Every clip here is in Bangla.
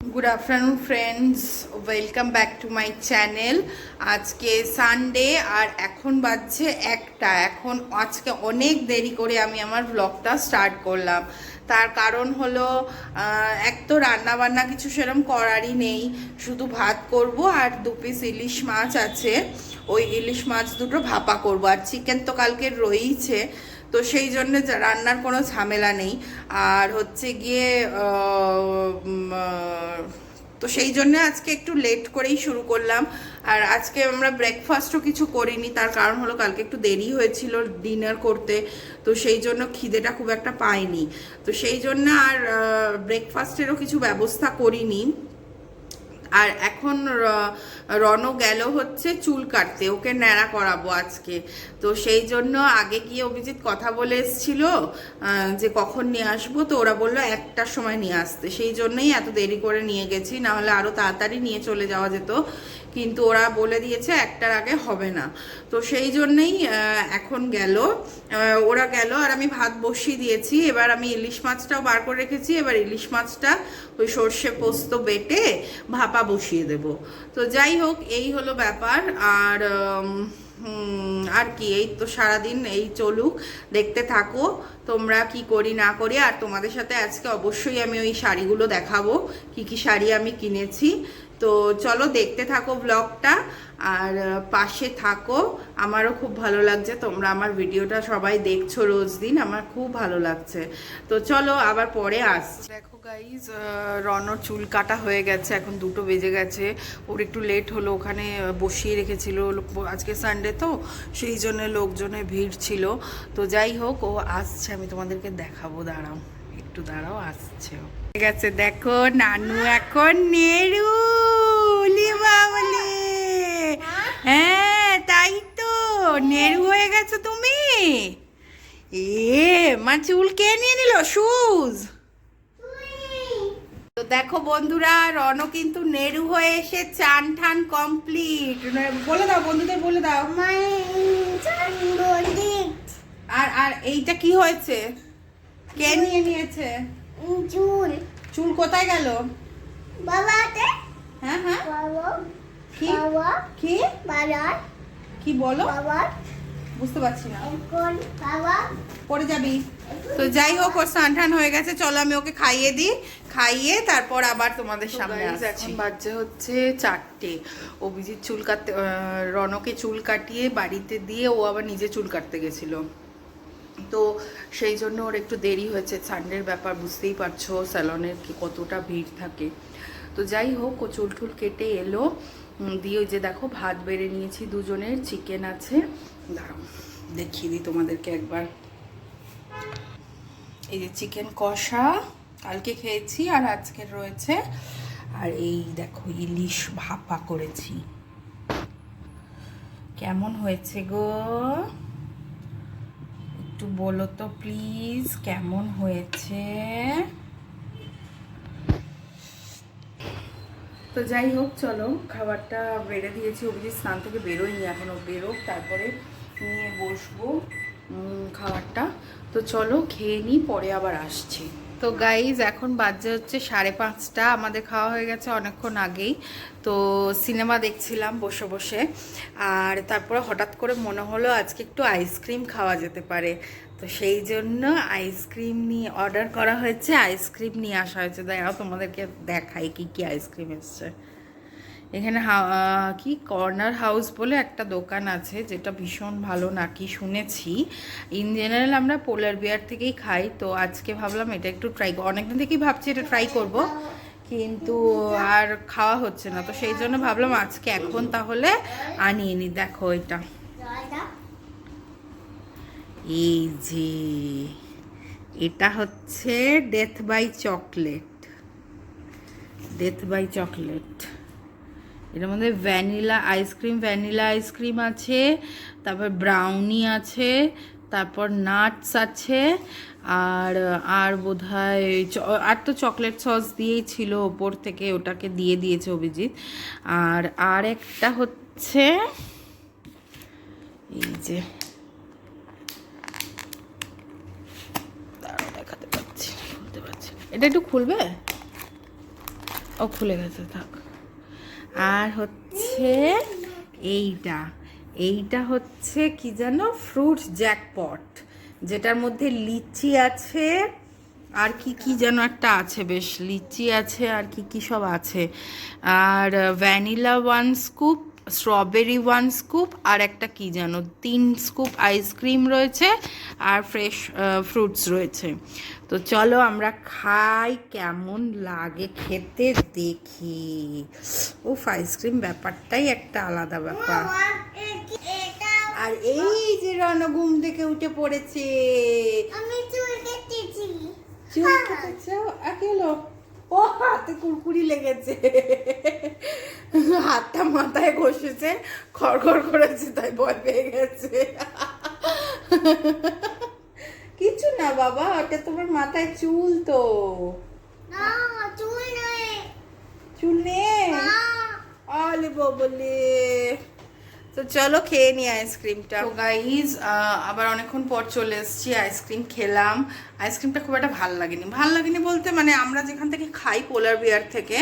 Good afternoon friends welcome back to my channel আজকে সানডে আর এখন বাজছে একটা। এখন আজকে অনেক দেরি করে আমি আমার ব্লগটা স্টার্ট করলাম। তার কারণ হলো এক তো রান্নাবান্না কিছু সেরকম করারই নেই। শুধু ভাত করব আর দু পিস ইলিশ মাছ আছে। ওই ইলিশ মাছ দুটো ভাপা করব। আর চিকেন তো কালকে রয়েইছে। তো সেই জন্য রান্নার কোনো ঝামেলা নেই। আর হচ্ছে গিয়ে তো সেই জন্য আজকে একটু লেট করেই শুরু করলাম। আর আজকে আমরা ব্রেকফাস্টও কিছু করিনি, তার কারণ হলো কালকে একটু দেরি হয়েছিল ডিনার করতে, তো সেই জন্য খিদেটা খুব একটা পাইনি। তো সেই জন্য আর ব্রেকফাস্টেরও কিছু ব্যবস্থা করিনি। আর এখন রণ গেল হচ্ছে চুল কাটতে, ওকে ন্যাড়া করাবো আজকে। তো সেই জন্য আগে গিয়ে অভিজিৎ কথা বলে এসেছিল যে কখন নিয়ে আসব, তো ওরা বলল একটার সময় নিয়ে আসতে। সেই জন্যই এত দেরি করে নিয়ে গেছি, নাহলে আরও তাড়াতাড়ি নিয়ে চলে যাওয়া যেত। কিন্তু ওরা বলে দিয়েছে একটার আগে হবে না। তো সেই জন্যই এখন গেল। ওরা গেল আর আমি ভাত বসিয়ে দিয়েছি। এবার আমি ইলিশ মাছটাও বার করে রেখেছি। এবার ইলিশ মাছটা ওই সর্ষে পোস্ত বেটে ভাপা বসিয়ে দেব। তো যাই হোক, এই হলো ব্যাপার। আর আর কি, এই তো সারাদিন এই চলুক। দেখতে থাকো তোমরা কি করি না করি। আর তোমাদের সাথে আজকে অবশ্যই আমি ওই শাড়িগুলো দেখাবো। কি কি শাড়ি আমি কিনেছি। তো চলো দেখতে থাকো ব্লগটা আর পাশে থাকো। আমারও খুব ভালো লাগছে। তোমরা আমার ভিডিওটা সবাই দেখছ রোজ দিন। আমার খুব ভালো লাগছে। তো চলো আবার পরে আসছি। দেখো গাইজ রনর চুল কাটা হয়ে গেছে। এখন দুটো বেজে গেছে। ওর একটু লেট হলো। ওখানে বসিয়ে রেখেছিল। আজকে সানডে তো। সেই জন্য লোকজনের ভিড় ছিল। তো যাই হোক, ও আসছে। আমি তোমাদেরকে দেখাবো। দাঁড়াও। একটু দাঁড়াও। আসছে ও। আছে দেখো, নানু এখন বাবলে হ্যাঁ তাই তো। নেরু হয়ে গেছো তুমি? এ, মা চুল কে নিয়ে নিল? শুজ। তো দেখো বন্ধুরা রণ কিন্তু নেরু হয়ে এসে চান ঠান কমপ্লিট বলে দাও, বন্ধুদের বলে দাও। আর আর এইটা কি হয়েছে? কে নিয়ে নিয়েছে? চুল। চুল কোথায় গেল? বাবাতে। হ্যাঁ হ্যাঁ। বাবা। কি? বাবা। কি? বাবা। কি বলো? বাবা। বুঝতে পারছি না। এখন বাবা। পড়ে যাবি। তো যাই হোক ওর স্নান টান হয়ে গেছে। চলো আমি ওকে খাইয়ে দিই। খাইয়ে তারপর আবার তোমাদের সামনে আসছি। এখন বাজে হচ্ছে চারটে। অভিজিৎ চুল কাটতে রনকে চুল কাটিয়ে বাড়িতে দিয়ে ও আবার নিজে চুল কাটতে গেছিল। তো সেই জন্য ওর একটু দেরি হয়েছে। সানডের ব্যাপার বুঝতেই পারছ স্যালনের কি কতটা ভিড় থাকে। তো যাই হোক, ও চুল টুল কেটে এলো। দিয়ে ওই যে দেখো, ভাত বেড়ে নিয়েছি দুজনের চিকেন আছে। দাঁড়াও, দেখিয়ে দিই তোমাদেরকে একবার। এই যে চিকেন কষা, কালকে খেয়েছি আর আজকের রয়েছে। আর এই দেখো, ইলিশ ভাপা করেছি। কেমন হয়েছে গো? একটু বলো তো প্লিজ কেমন হয়েছে? তো যাই হোক, চলো, খাবারটা বেড়ে দিয়েছি। অভিজিৎ স্নান থেকে বেরোয়নি এখনও বেরোক, তারপরে নিয়ে বসবো খাবারটা। তো চলো, খেয়ে নিই, পরে আবার আসছি। তো গাইজ এখন বাজে হচ্ছে সাড়ে পাঁচটা। আমাদের খাওয়া হয়ে গেছে অনেকক্ষণ আগেই। তো সিনেমা দেখছিলাম বসে বসে। আর তারপরে হঠাৎ করে মনে হলো আজকে একটু আইসক্রিম খাওয়া যেতে পারে। তো সেই জন্য আইসক্রিম নিয়ে অর্ডার করা হয়েছে। আইসক্রিম নিয়ে আসা হয়েছে। দেখাও তোমাদেরকে দেখাই কি কি আইসক্রিম এসছে। এখানে কি? কর্নার হাউস বলে একটা দোকান আছে, যেটা ভীষণ ভালো নাকি শুনেছি। ইন জেনারেল আমরা পোলার বিয়ার থেকেই খাই, তো আজকে ভাবলাম এটা একটু ট্রাই অনেকদিন থেকেই ভাবছি এটা ট্রাই করব, কিন্তু আর খাওয়া হচ্ছে না। তো সেই জন্য ভাবলাম আজকে এখন তাহলে আনিয়ে নি। দেখো এটা। এই যে, এটা হচ্ছে death by chocolate death by chocolate এটার মধ্যে ভ্যানিলা আইসক্রিম ভ্যানিলা আইসক্রিম আছে, তারপর ব্রাউনি আছে, তারপর নাটস আছে, আর আর বোধহয় চ- আর তো চকলেট সস দিয়েই ছিল ওপর থেকে ওটাকে দিয়ে দিয়েছে অভিজিৎ। আর আর একটা হচ্ছে, এই যে দেখাতে খুলতে পারছি এটা একটু খুলবে? ও খুলে গেছে, থাক। আর হচ্ছে এইটা। এইটা হচ্ছে কি যেন ফ্রুট জ্যাকপট, যেটার মধ্যে লিচি আছে। আর কি কি যেন একটা আছে বেশ, লিচি আছে আর কি কি সব আছে। আর vanilla one scoop strawberry one scoop আর একটা কি যেন তিন স্কুপ আইসক্রিম রয়েছে আর ফ্রেশ ফ্রুটস রয়েছে। তো চলো আমরা খাই কেমন লাগে খেতে দেখি। উফ আইসক্রিম ব্যাপারটাই একটা আলাদা ব্যাপার। আর এই যে রণ ঘুম থেকে উঠে পড়েছে। আমি চুল কেটেছি। চুল কেটেছো? আর হলো ও হাতে কুরকুরি লেগেছে। হাতটা মাথায় ঘষেছে খড়খড় করেছে তাই ভয় পেয়ে গেছে। কিছু না বাবা ওটা তোমার মাথায় চুল তো। চুল নেই। আলে ববলে। তো চলো খেয়ে নি আইসক্রিমটা। তো গাইজ আবার অনেকক্ষণ পর চলে এসেছি, আইসক্রিম খেলাম। আইসক্রিমটা খুব একটা ভালো লাগেনি। ভালো লাগেনি বলতে মানে আমরা যেখান থেকে খাই পোলার বিয়ার থেকে,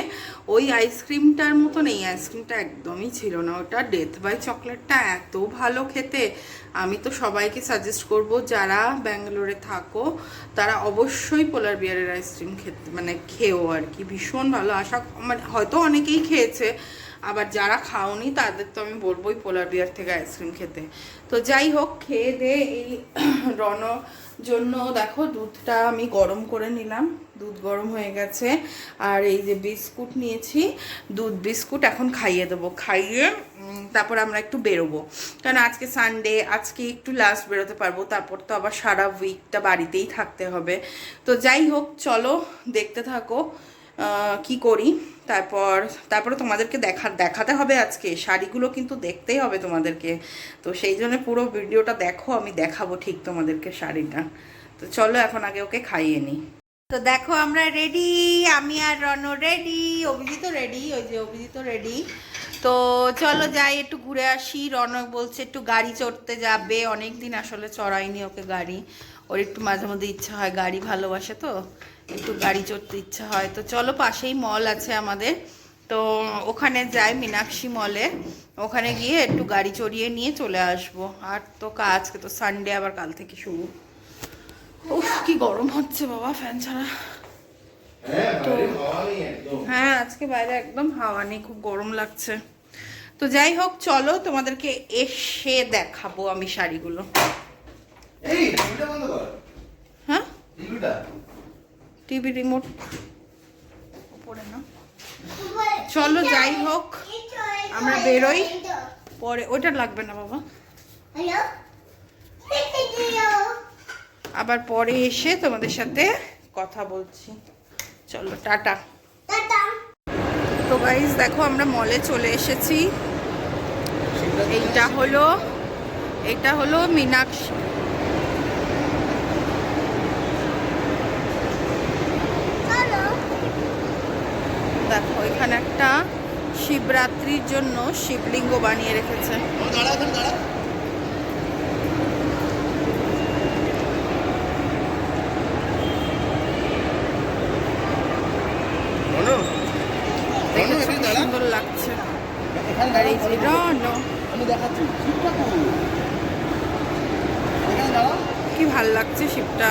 ওই আইসক্রিমটার মতন এই আইসক্রিমটা একদমই ছিল না। ওটা ডেথ বাই চকলেটটা এত ভালো খেতে। আমি তো সবাইকে সাজেস্ট করব, যারা ব্যাঙ্গালোরে থাকো, তারা অবশ্যই পোলার বিয়ারের আইসক্রিম খেতে মানে খেও আর কি। ভীষণ ভালো। আশা মানে হয়তো অনেকেই খেয়েছে আবার যারা খাওনি তাদের তো আমি বলবোই পোলার বিয়ার থেকে আইসক্রিম খেতে। তো যাই হোক, খেয়ে দে এই রণ জন্য। দেখো, দুধটা আমি গরম করে নিলাম। দুধ গরম হয়ে গেছে। আর এই যে বিস্কুট নিয়েছি, দুধ বিস্কুট এখন খাইয়ে দেবো। খাইয়ে তারপর আমরা একটু বেরোবো। কারণ আজকে সানডে আজকে একটু লাস্ট বেরোতে পারব। তারপর তো আবার সারা উইকটা বাড়িতেই থাকতে হবে। তো যাই হোক, চলো, দেখতে থাকো কি করি। তারপর, তারপরে তোমাদেরকে দেখা, দেখাতে হবে আজকে। শাড়িগুলো কিন্তু দেখতেই হবে তোমাদেরকে। তো সেই জন্য পুরো ভিডিওটা দেখো, আমি দেখাবো ঠিক তোমাদেরকে শাড়িটা। তো চলো এখন আগে ওকে খাইয়ে নিই। তো দেখো, আমরা রেডি আমি আর রণ রেডি অভিজিৎ রেডি ওই যে অভিজিৎ রেডি তো চলো যাই, একটু ঘুরে আসি। রনক বলছে একটু গাড়ি চড়তে যাবে। অনেক দিন আসলে চড়াইনি ওকে গাড়ি। ওর একটু মাঝে মধ্যে ইচ্ছা হয় গাড়ি ভালোবাসে তো। একটু গাড়ি চড়তে ইচ্ছা হয়। তো চলো পাশেই মল আছে আমাদের। তো ওখানে যাই মীনাক্ষী মলে ওখানে গিয়ে একটু গাড়ি চড়িয়ে নিয়ে চলে আসব। আর তো কাজ আজকে তো সানডে আবার কাল থেকে শুরু। উফ কি গরম হচ্ছে বাবা ফ্যান ছাড়া। হ্যাঁ একদম। হ্যাঁ আজকে বাইরে একদম হাওয়া নেই খুব গরম লাগছে। তো যাই হোক চলো তোমাদেরকে এসে দেখাবো আমি শাড়িগুলো। হ্যাঁ? টিভি রিমোট ওপরে না। চলো যাই হোক আমরা বেরোই। পরে ওটা লাগবে না বাবা। হ্যালো আবার পরে এসে তোমাদের সাথে কথা বলছি। চলো টাটা। টাটা। তো গাইজ দেখো আমরা মলে চলে এসেছি। এইটা হলো এটা হলো মীনাক্ষী চলো দেখো এখানে একটা শিবরাত্রির জন্য শিবলিঙ্গ বানিয়ে রেখেছে। সুন্দর লাগছে। কি ভালো লাগছে শিবটা।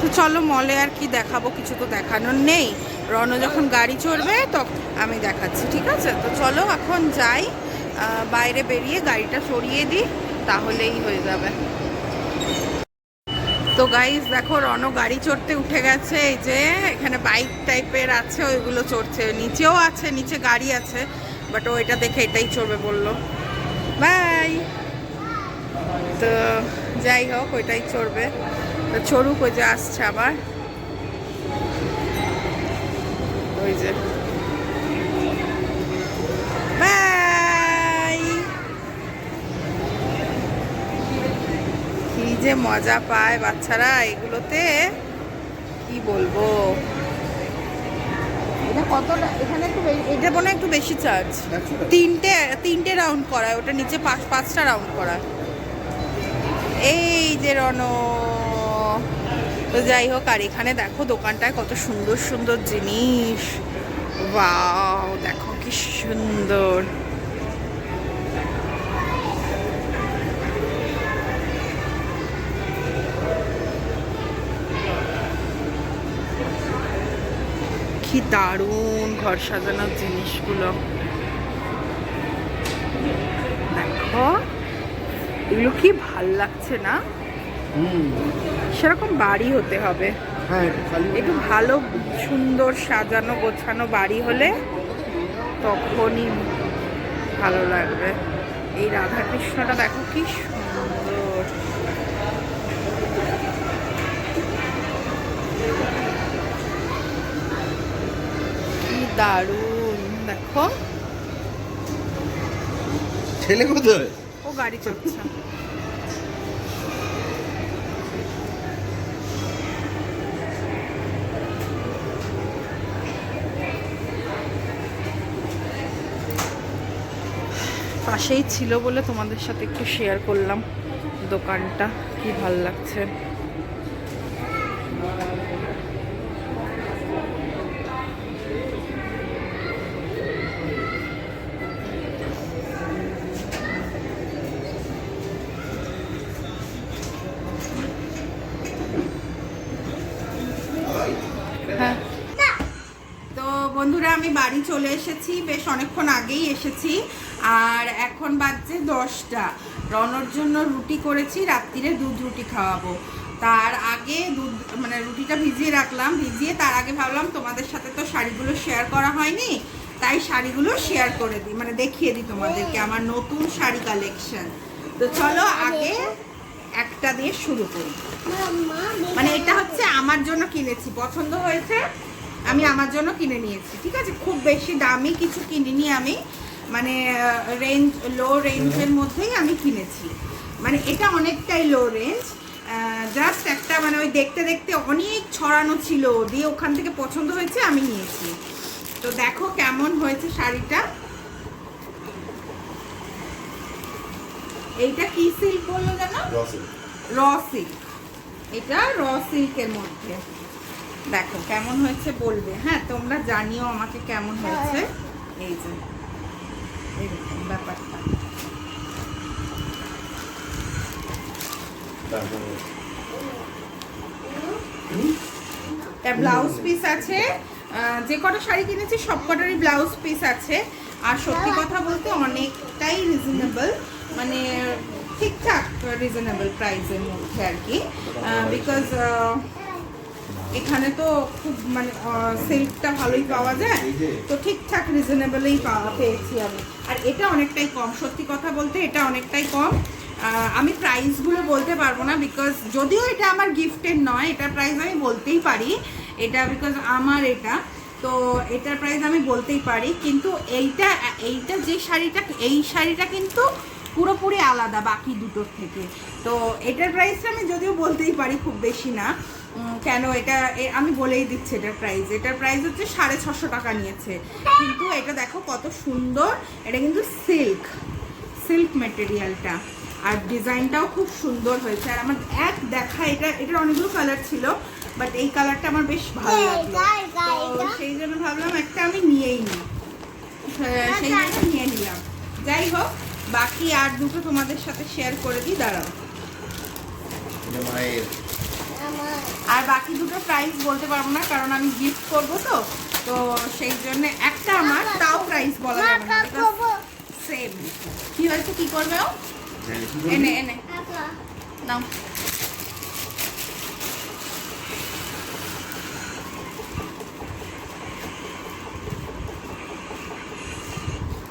তো চলো মলে আর কি দেখাবো, কিছু তো দেখানোর নেই। রণ যখন গাড়ি চড়বে তখন আমি দেখাচ্ছি, ঠিক আছে? তো চলো এখন যাই বাইরে বেরিয়ে গাড়িটা সরিয়ে দিই, তাহলেই হয়ে যাবে। তো গাইস দেখো রণ গাড়ি চড়তে উঠে গেছে, এই যে এখানে বাইক টাইপের আছে, ওইগুলো চড়ছে। নিচেও আছে, নিচে গাড়ি আছে বাট ও এটা দেখে এটাই চড়বে বলল। বাই তো যাই হোক, ওইটাই চড়বে। তো চড়ুক ওই যে আসছে আবার। ওই যে। কি যে মজা পায় বাচ্চারা এগুলোতে। কি বলব? এটা কতটা এখানে একটু এটা মনে হয় একটু বেশি চার্জ। তিনটে তিনটে রাউন্ড করায় ওটা নিচে পাঁচ পাঁচটা রাউন্ড করায়। এই যে রণ তো যাই হোক, আর এখানে দেখো দোকানটায় কত সুন্দর সুন্দর জিনিস। ওয়াও, দেখো কি সুন্দর। কি দারুণ ঘর সাজানোর জিনিসগুলো। দেখো, এগুলো কি ভালো লাগছে না? সেরকম বাড়ি হতে হবে। হ্যাঁ একটু একটু ভালো সুন্দর সাজানো গোছানো বাড়ি হলে তখনই ভালো লাগবে। এই রাধাকৃষ্ণটা দেখো কি সুন্দর। কি দারুণ দেখো। ছেলে কোথায়? ও গাড়ি চলছে পাশেই ছিল বলে তোমাদের সাথে একটু শেয়ার করলাম দোকানটা, কি ভালো লাগছে। হ্যাঁ। বন্ধুরা, আমি বাড়ি চলে এসেছি, বেশ অনেকক্ষণ আগেই এসেছি। আর এখন বাজছে দশটা। রনর জন্য রুটি করেছি, রাত্রিরে দুধ রুটি খাওয়াবো। তার আগে দুধ মানে রুটিটা ভিজিয়ে রাখলাম। ভিজিয়ে তার আগে ভাবলাম তোমাদের সাথে তো শাড়িগুলো শেয়ার করা হয়নি, তাই শাড়িগুলো শেয়ার করে দিই। মানে দেখিয়ে দিই তোমাদেরকে আমার নতুন শাড়ি কালেকশন তো চলো আগে একটা দিয়ে শুরু করি। মানে এটা হচ্ছে আমার জন্য কিনেছি। পছন্দ হয়েছে, আমি আমার জন্য কিনে নিয়েছি। ঠিক আছে? খুব বেশি দামি কিছু কিনিনি আমি। মানে রেঞ্জ লো রেঞ্জের মধ্যেই আমি কিনেছি। মানে এটা অনেকটাই লো রেঞ্জ জাস্ট একটা মানে ওই দেখতে দেখতে অনেক ছড়ানো ছিল দিয়ে ওখান থেকে পছন্দ হয়েছে আমি নিয়েছি। তো দেখো কেমন হয়েছে শাড়িটা। এইটা কি সিল্ক বলল যেন? র সিল্ক এটা র সিল্কের মধ্যে। দেখো কেমন হয়েছে বলবে। হ্যাঁ তোমরা জানিও আমাকে কেমন হয়েছে। এই যে। এরকম ব্যাপারটা। তার ব্লাউজ পিস আছে যে কটা শাড়ি কিনেছি সব কটারই ব্লাউজ পিস আছে। আর সত্যি কথা বলতে অনেকটাই রিজনেবল মানে ঠিকঠাক রিজনেবল প্রাইসের মধ্যে আর কি। বিকজ এখানে তো খুব মানে সিল্কটা ভালোই পাওয়া যায়। তো ঠিকঠাক রিজনেবলই পাওয়া পেয়েছি আমি। আর এটা অনেকটাই কম সত্যি কথা বলতে এটা অনেকটাই কম। আমি প্রাইসগুলো বলতে পারব না বিকজ যদিও এটা আমার গিফটের নয় এটার প্রাইস আমি বলতেই পারি। এটা বিকজ আমার এটা। তো এটার প্রাইস আমি বলতেই পারি। কিন্তু এইটা এইটা যে শাড়িটা এই শাড়িটা কিন্তু পুরোপুরি আলাদা বাকি দুটোর থেকে। তো এটার প্রাইসটা আমি যদিও বলতেই পারি খুব বেশি না। কেন এটা এ- আমি বলেই দিচ্ছি এটার প্রাইস এটার প্রাইস হচ্ছে সাড়ে ছশো টাকা নিয়েছে। কিন্তু এটা দেখো কত সুন্দর। এটা কিন্তু সিল্ক সিল্ক মেটেরিয়ালটা আর ডিজাইনটাও খুব সুন্দর হয়েছে। আর আমার এক দেখা এটা এটার অনেকগুলো কালার ছিল বাট এই কালারটা আমার বেশ ভালো লাগল। তো সেই জন্য ভাবলাম একটা আমি নিয়েই নিই। হ্যাঁ, সেই জন্য নিয়ে নিলাম। যাই হোক বাকি আর দুটো তোমাদের সাথে শেয়ার করে দিই। দাঁড়াও। আর বাকি দুটো প্রাইস বলতে পারব না কারণ আমি গিফট করব তো তো সেই জন্য একটা আমার তাও প্রাইস বলা যাবে না সেম কি হয়েছে কি করবে ও? এনে এনে। নাও।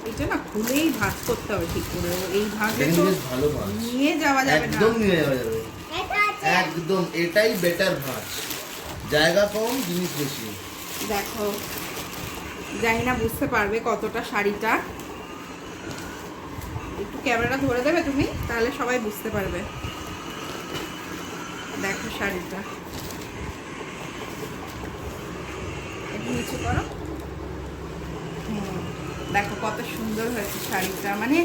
এটা না খুলেই ভাজ করতে হবে ঠিক করে এই ভাজে তো নিয়ে যাওয়া যাবে না। একদম নিয়ে যাওয়া যাবে একদম এটাই বেটার ভাজ। জায়গা কম, জিনিস বেশি। দেখো, জানি না বুঝতে পারবে কতটা শাড়িটা। একটু ক্যামেরাটা ধরে দেবে তুমি, তাহলে সবাই বুঝতে পারবে। দেখো শাড়িটা। নিচু করো। দেখো কত সুন্দর হয়েছে শাড়িটা। মানে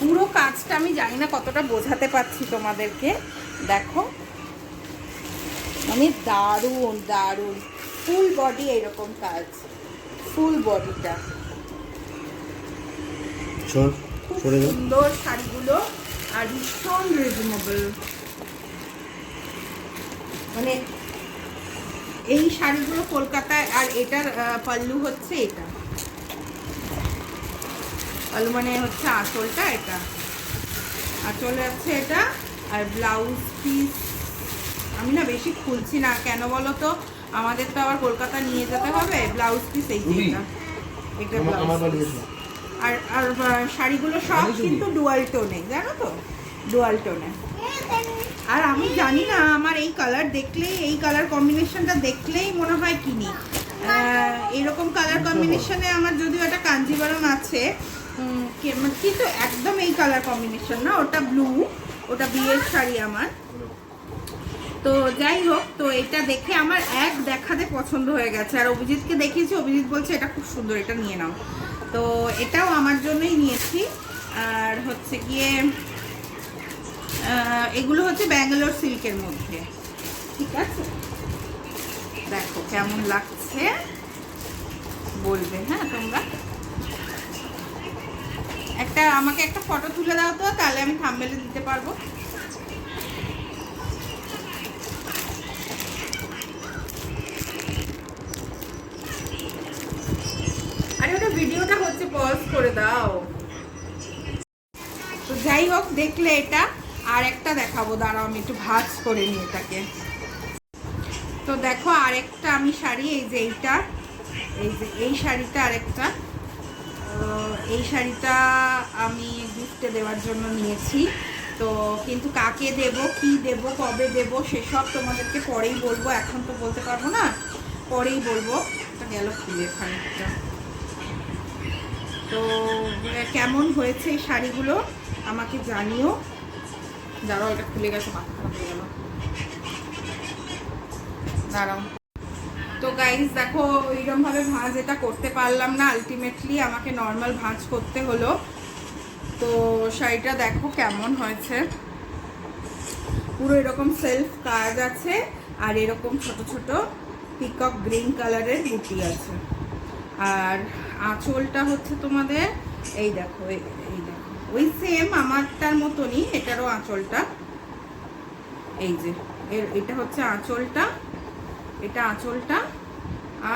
পুরো কাজটা আমি জানি না কতটা বোঝাতে পারছি তোমাদেরকে। দেখো। মানে দারুণ দারুণ। ফুল বডি এরকম কাজ। ফুল বডিটা খুব সুন্দর শাড়িগুলো আর ভীষণ রিজনেবল মানে এই শাড়িগুলো কলকাতায় আর এটার পাল্লু হচ্ছে এটা। পাল্লু মানে হচ্ছে আঁচলটা এটা। আঁচল হচ্ছে এটা আর ব্লাউজ পিস আমি না বেশি খুলছি না। কেন বলো তো? আমাদের তো আবার কলকাতা নিয়ে যেতে হবে ব্লাউজ পিস এই যে এটা আর আর শাড়িগুলো সব কিন্তু ডুয়াল টোনে জানো তো? ডুয়াল টোনে আর আমি জানি না আমার এই কালার দেখলেই এই কালার কম্বিনেশনটা দেখলেই মনে হয় কিনি। এরকম কালার কম্বিনেশনে আমার যদিও একটা কাঞ্জিবরম আছে মানে কিন্তু একদম এই কালার কম্বিনেশন না ওটা ব্লু ওটা বিয়ের শাড়ি আমার। তো যাই হোক, তো এটা দেখে আমার এক দেখাতে পছন্দ হয়ে গেছে। আর অভিজিৎকে দেখিয়েছি, অভিজিৎ বলছে, এটা খুব সুন্দর, এটা নিয়ে নাও। তো এটাও আমার জন্যই নিয়েছি। আর হচ্ছে গিয়ে এগুলো হচ্ছে ব্যাঙ্গালোর সিল্কের মধ্যে। ঠিক আছে? দেখো কেমন লাগছে। বলবে হ্যাঁ তোমরা? একটা, আমাকে একটা ফটো তুলে দাও তো, তাহলে আমি থাম্বেলে দিতে পারব। আরে ওটা ভিডিওটা হচ্ছে পজ করে দাও। তো যাই হোক, দেখলে এটা। আর একটা দেখাবো, দাঁড়াও, আমি একটু ভাজ করে নিই এটাকে। তো দেখো, আরেকটা আমি শাড়ি, এই যে এইটা। এই যে, এই শাড়িটা আরেকটা। এই শাড়িটা আমি গিফটে দেওয়ার জন্য নিয়েছি। তো কিন্তু কাকে দেব, কি দেব, কবে দেব, সেসব তোমাদেরকে পরেই বলব। এখন তো বলতে পারব না, পরেই বলব। এটা গেল খুলে খানিকটা তো কেমন হয়েছে এই শাড়িগুলো আমাকে জানিও। দাঁড়াও, এটা খুলে গেছে মাথা খারাপ হয়ে গেল। দাঁড়াও। তো গাইজ দেখো এইরকম ভাবে ভাঁজ এটা করতে পারলাম না। আলটিমেটলি আমাকে নর্মাল ভাঁজ করতে হলো। তো শাড়িটা দেখো কেমন হয়েছে। পুরো এরকম সেলফ কাজ আছে, আর এরকম ছোট ছোট পিকক গ্রিন কালারের বুটি আছে। আর আঁচলটা হচ্ছে তোমাদের, এই দেখো এই দেখো। ওই সেম আমারটার মতনই এটারও আঁচলটা। এই যে এটা হচ্ছে আঁচলটা, এটা আঁচলটা,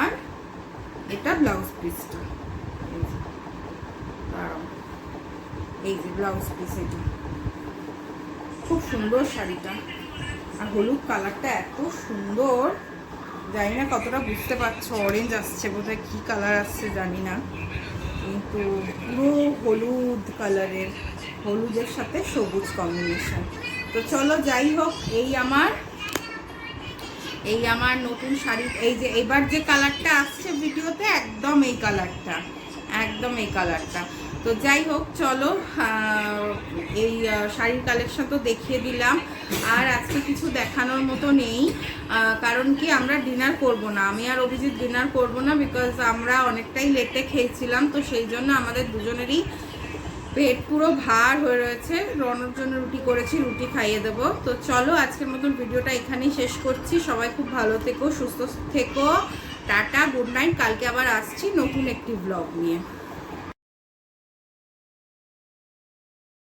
আর এটা ব্লাউজ পিসটা এই যে ব্লাউজ পিস এটা। খুব সুন্দর শাড়িটা। আর হলুদ কালারটা এত সুন্দর। জানি না কতটা বুঝতে পারছ? অরেঞ্জ আসছে বোধহয়, কী কালার আসছে জানি না কিন্তু পুরো হলুদ কালারের হলুদের সাথে সবুজ কম্বিনেশন তো চলো যাই হোক, এই আমার এই আমার নতুন শাড়ি এই যে এবার যে কালারটা আসছে ভিডিওতে একদম এই কালারটা একদম এই কালারটা তো যাই হোক, চলো এই শাড়ির কালেকশন তো দেখিয়ে দিলাম। আর আজকে কিছু দেখানোর মতো নেই কারণ কি আমরা ডিনার করব না। আমি আর অভিজিৎ ডিনার করব না বিকজ আমরা অনেকটাই লেটে খেয়েছিলাম, তো সেই জন্য আমাদের দুজনেরই পেট পুরো ভার হয়ে রয়েছে। রনর জন্য রুটি করেছি, রুটি খাইয়ে দেবো। তো চলো, আজকের মতন ভিডিওটা এখানেই শেষ করছি। সবাই খুব ভালো থেকো, সুস্থ থেকো। Ta ta, good night. কালকে আবার আসছি নতুন একটি ব্লগ নিয়ে।